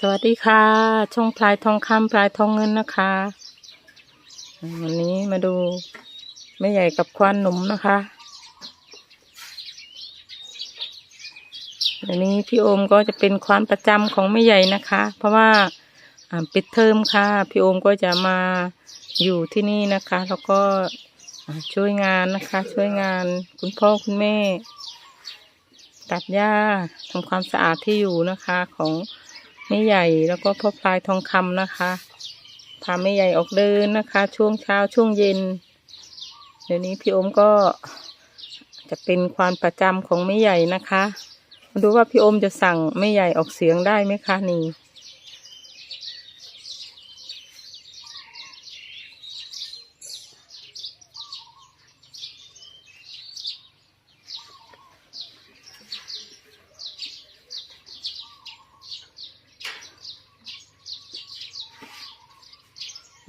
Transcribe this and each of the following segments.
สวัสดีค่ะ ช่องพลายทองคำพลายทองเงินนะคะ วันนี้มาดูแม่ใหญ่กับควานหนุ่มนะคะอันนี้พี่โอมก็จะเป็นควานประจำของแม่ใหญ่นะคะ เพราะว่าปิดเทอมค่ะ พี่โอมก็จะมาอยู่ที่นี่นะคะ แล้วก็ช่วยงานนะคะ ช่วยงานคุณพ่อคุณแม่ ตัดหญ้าทำความสะอาดที่อยู่นะคะของ ม่ใหญ่แล้วก็พ่อพลายทองคำนะคะพาแม่ใหญ่ออกเดินนะคะ ช่วงเช้าช่วงเย็น เดี๋ยวนี้พี่อมก็จะเป็นความประจำของแม่ใหญ่นะคะ มาดูว่าพี่อมจะสั่งแม่ใหญ่ออกเสียงได้ไหมคะนี่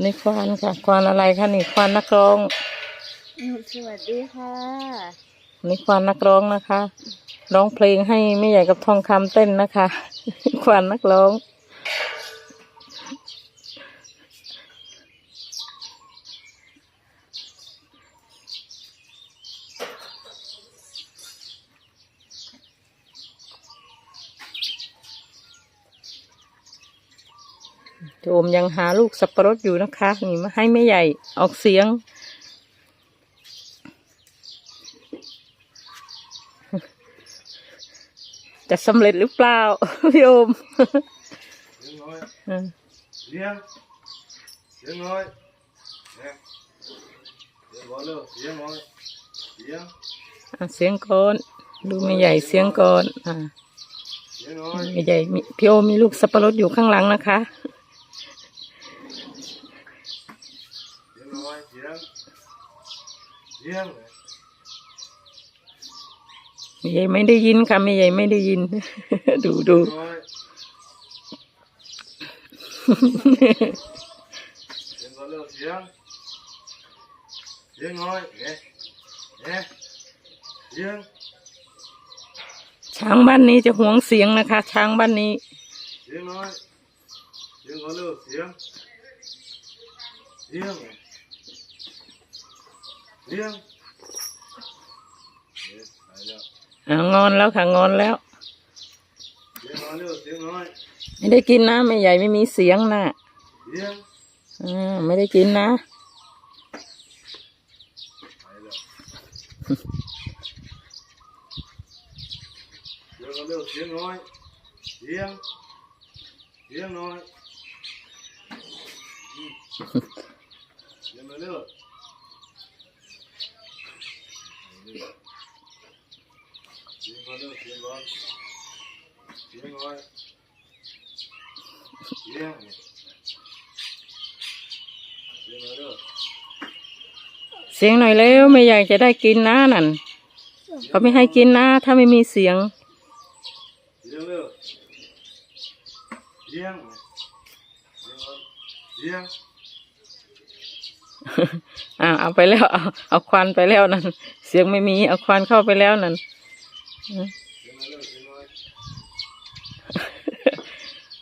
ในควานค่ะ ควานอะไรคะนี่ควานนักร้อง สวัสดีค่ะ นี่ควานนักร้องนะคะ ร้องเพลงให้แม่ใหญ่กับทองคำเต้นนะคะ ควานนักร้อง โจมยังหาลูกสับปะรดอยู่นะคะ นี่มาให้แม่ใหญ่ออกเสียง จะสำเร็จหรือเปล่าพี่โอม Tiếng nói อืม riêng tiếng nói nè tiếng nói luôn tiếng nói tiếng อะเสียงก่อนดูแม่ใหญ่เสียงก่อนอ่า tiếng nói แม่ใหญ่มีพี่โอมมีลูกสับปะรดอยู่ข้างหลังนะคะ nói tiếng riêng แม่ใหญ่ไม่ได้ยินค่ะแม่ใหญ่ไม่ได้ยิน ดูดู tiếng nói tiếng nói luôn tiếng tiếng nói nè nè tiếng ช้างบ้านนี้จะหวงเสียงนะคะ ช้างบ้านนี้ tiếng nói tiếng nói luôn tiếng tiếng nè tiếng Đấy, phải rồi. อ่างอนแล้วค่ะงอนแล้ว tiếng nói luôn tiếng nói ไม่ได้กินนะแม่ใหญ่ไม่มีเสียงนะ tiếng อ่าไม่ได้กินนะ phải rồi tiếng nói luôn tiếng nói tiếng tiếng nói Ừ. tiếng nói luôn tiếng nói luôn tiếng nói tiếng nói tiếng tiếng nói luôn เสียง หน่อยเร็วแม่ใหญ่จะได้กินนะนั่นเขาไม่ให้กินนะถ้าไม่มีเสียง riêng nữa riêng riêng อ่าเอาไปแล้วเอาเอาควันไปแล้วนั่นเสียงไม่มีเอาควันเข้าไปแล้วนั่น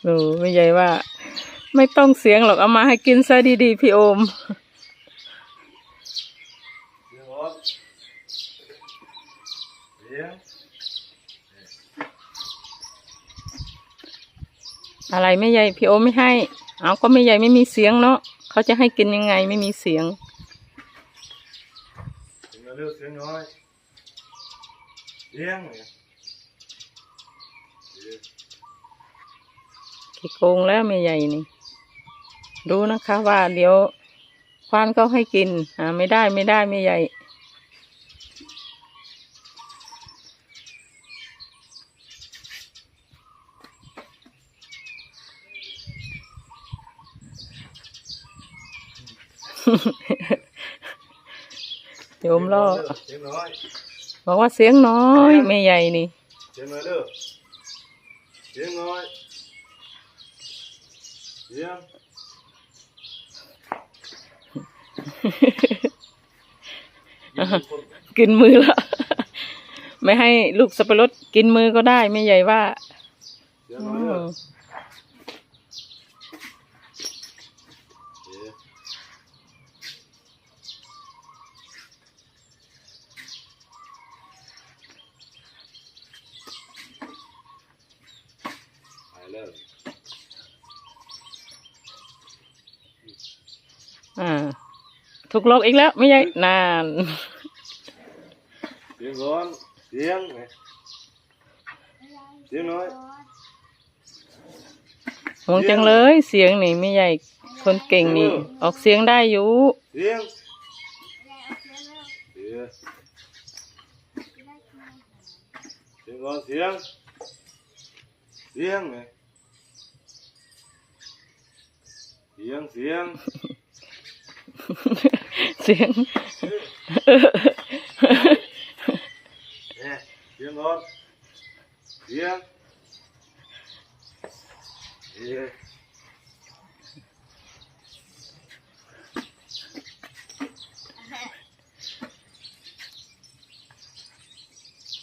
โอ้ไม่ใหญ่ว่า ไม่ต้องเสียงหรอกเอามาให้กินซะดีๆ พี่โอมอะไรไม่ใหญ่พี่โอมไม่ให้ เอาก็ไม่ใหญ่ไม่มีเสียงเนาะเขาจะให้กินยังไงไม่มีเสียงเสียงน้อย riêng nữa được riêng nói riêng này ขี้โกงแล้วไม่ใหญ่นี่ ดูนะคะว่าเดี๋ยวควานก็ให้กินอ่าไม่ได้ไม่ได้ไม่ใหญ่ โยมล่อ tiếng nói บอกว่าเสียงน้อยไม่ใหญ่นี่ tiếng nói được tiếng nói riêng กินมือแล้วไม่ให้ลูกสับปะรดกินมือก็ได้ไม่ใหญ่ว่า tiếng อื nói ม được อ่าถูกลอกอีกแล้วไม่ใช่นานเสียงก่อนเสียงไหนเสียงน้อยห่วงจังเลยเสียงนี่ไม่ใหญ่คนเก่งนี่ ออกเสียงได้อยู่เสียงเสียงเสียงก่อนเสียงเสียงไหนเสียงเสียง เสียงเนี่ยเสียงก่อนเสียงเสียง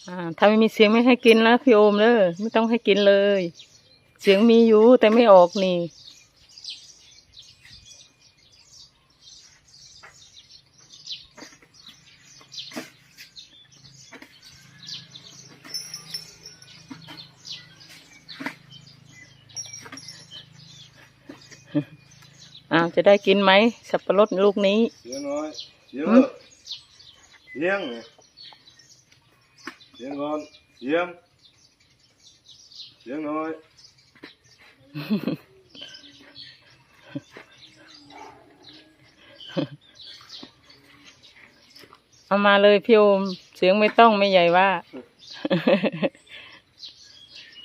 อ่าถ้าไม่มีเสียงไม่ให้กินแล้วพี่โอมเด้อไม่ต้องให้กินเลย เสียงมีอยู่แต่ไม่ออกนี่าวจะได้กินไหมสับปะรดลูกนี้เสียงน้อยเสียงหืมเสียงเนี่ยเสียงก่อนเสียงเสียงน้อย เอามาเลยพี่โอมเสียงไม่ต้องไม่ใหญ่ว่า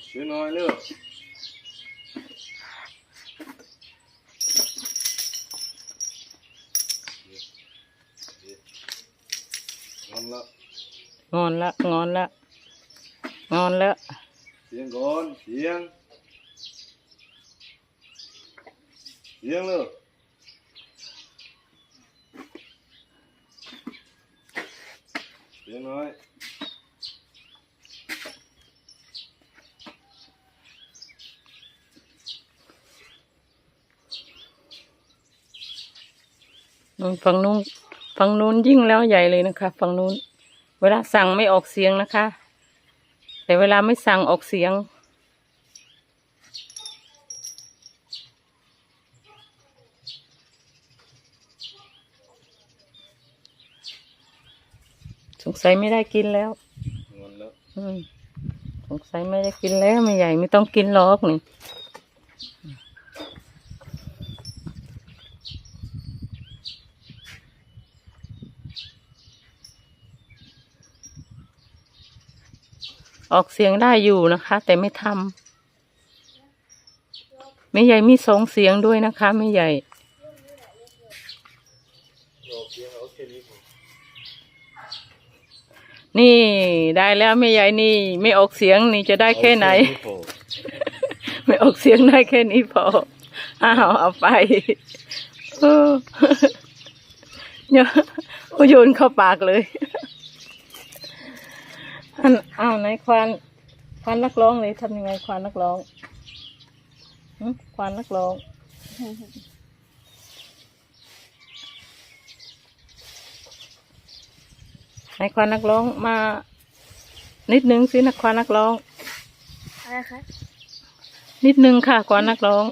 เสียงน้อยเร็วงอน ละงอนละงอนละงอนละเสียงก่อนเสียงเสียงเร็วเสียงน้อยนู่นฝั่งนู้น ฝั่งนู้นยิ่งแล้วใหญ่เลยนะคะฝั่งนู้น เวลาสั่งไม่ออกเสียงนะคะ แต่เวลาไม่สั่งออกเสียง สงสัยไม่ได้กินแล้วงอนแล้วอืมสงสัยไม่ได้กินแล้วไม่ใหญ่ไม่ต้องกินหรอกนี่ ออกเสียงได้อยู่นะคะ แต่ไม่ทำไม่ใหญ่มีสองเสียงด้วยนะคะไม่ใหญ่โอเคโอเคนี่ผมนี่ได้แล้วไม่ใหญ่นี่ ไม่ออกเสียงนี่จะได้แค่ไหน ไม่ออกเสียงได้แค่นี้พออ้าวเอาไปเออเนี่ยโอ้โยนเข้าปากเลย อันอ้าวไหนควานควานนักร้องเลยทำยังไงควานนักร้องหึควานนักร้องไหนควานนักร้องมา นิดนึงสินักควานนักร้อง อะไรคะ นิดนึงค่ะกว่านักร้อง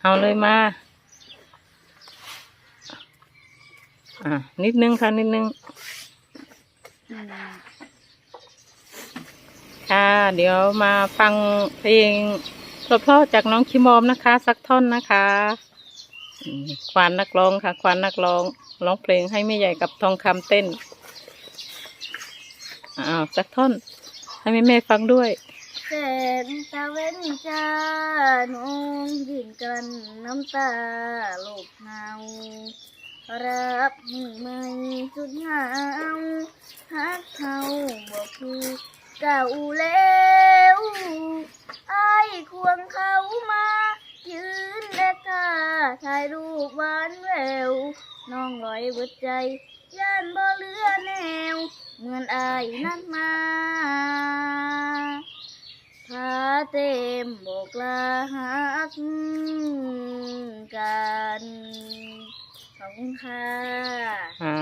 เอาเลยมา อ่านิดนึงค่ะนิดนึงค่ะเดี๋ยวมาฟังเพลงเพราะๆจากน้องคิมอมนะคะ สักท่อนนะคะควานนักร้องค่ะ ควานนักร้องร้องเพลงให้แม่ใหญ่กับทองคำเต้นอ้าวสักท่อน ให้แม่แม่ฟังด้วยแสงตะเว้นจานองยืนกันน้ำตาลูกเงา รับมือไม่สุดเหงาฮักเขาบอกคือเก่าแล้วไอ้ควงเขามายืนและกาถ่ายรูปหวานแววน้องลอยเบิดใจย่านบ่เลือแนวเหมือนไอายนัดมาพาเต็มบอกลาหักกัน ขอบคุณค่ะอ่า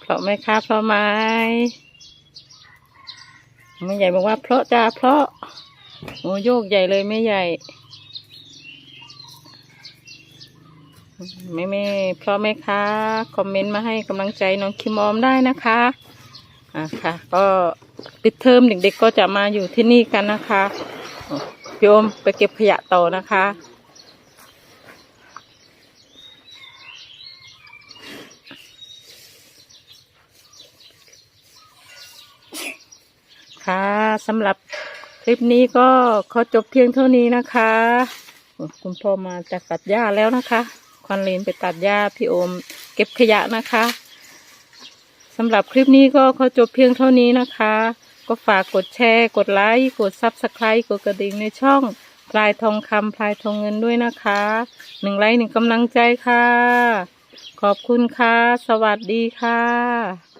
เพราะไหมคะเพราะไหมแม่ใหญ่บอกว่าเพราะจ้าเพราะโอ้โยกใหญ่เลยไม่ใหญ่แม่แม่พร้อมไหมคะคอมเมนต์มาให้กำลังใจน้องคิมอมได้นะคะอะค่ะ ก็ปิดเทอมเด็กๆก็จะมาอยู่ที่นี่กันนะคะพี่โอมไปเก็บขยะต่อนะคะ ค่ะ สำหรับคลิปนี้ก็ขอจบเพียงเท่านี้นะคะ คุณพ่อมาจากตัดหญ้าแล้วนะคะควันเลนไปตัดหญ้าพี่โอม เก็บขยะนะคะสำหรับคลิปนี้ก็ขอจบเพียงเท่านี้นะคะ ก็ฝากกดแชร์ กดไลค์ กดซับสไครต์กดกระดิ่งในช่องพลายทองคำพลายทองเงินด้วยนะคะหนึ่งไลค์หนึ่งกำลังใจค่ะ ขอบคุณค่ะ สวัสดีค่ะ